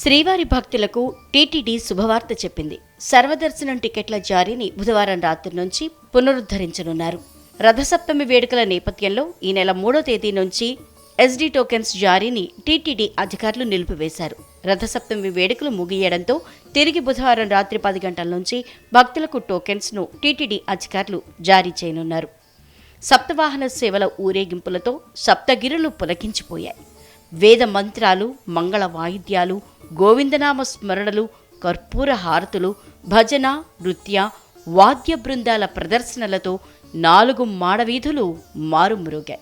శ్రీవారి భక్తులకు టీటీడీ శుభవార్త చెప్పింది. సర్వదర్శనం టికెట్ల జారీని బుధవారం రాత్రి నుంచి పునరుద్ధరించనున్నారు. రథసప్తమి వేడుకల నేపథ్యంలో ఈ నెల మూడో తేదీ నుంచి ఎస్డీ టోకెన్స్ జారీని టీటీడీ అధికారులు నిలిపివేశారు. రథసప్తమి వేడుకలు ముగియడంతో తిరిగి బుధవారం రాత్రి పది గంటల నుంచి భక్తులకు టోకెన్స్ను టీటీడీ అధికారులు జారీ చేయనున్నారు. సప్తవాహన సేవల ఊరేగింపులతో సప్తగిరులు పులకించిపోయాయి. వేద మంత్రాలు మంగళ వాయిద్యాలు గోవిందనామ స్మరణలు కర్పూర హారతులు భజన నృత్య వాద్య బృందాల ప్రదర్శనలతో నాలుగు మాడవీధులు మారుమ్రోగాయి.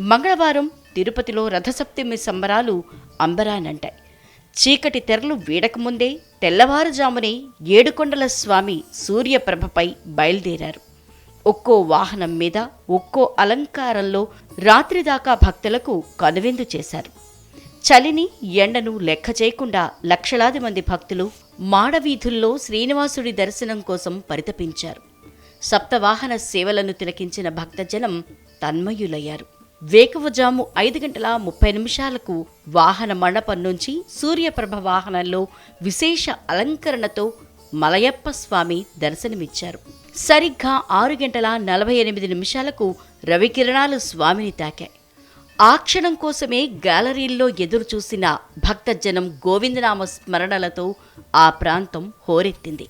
మంగళవారం తిరుపతిలో రథసప్తమి సంబరాలు అంబరానంటాయి. చీకటి తెరలు వీడకముందే తెల్లవారుజామునే ఏడుకొండల స్వామి సూర్యప్రభపై బయలుదేరారు. ఒక్కో వాహనం మీద ఒక్కో అలంకారంలో రాత్రి దాకా భక్తులకు కనువిందు చేశారు. చలిని ఎండను లెక్క చేయకుండా లక్షలాది మంది భక్తులు మాడవీధుల్లో శ్రీనివాసుడి దర్శనం కోసం పరితపించారు. సప్తవాహన సేవలను తిలకించిన భక్తజనం తన్మయులయ్యారు. వేకువజాము ఐదు గంటల ముప్పై నిమిషాలకు వాహన మండపం నుంచి సూర్యప్రభ వాహనంలో విశేష అలంకరణతో మలయప్ప స్వామి దర్శనమిచ్చారు. సరిగ్గా ఆరు గంటల నలభై ఎనిమిది నిమిషాలకు రవికిరణాలు స్వామిని తాకాయి. ఆ క్షణం కోసమే గ్యాలరీల్లో ఎదురు చూసిన భక్తజనం గోవిందనామ స్మరణలతో ఆ ప్రాంతం హోరెత్తింది.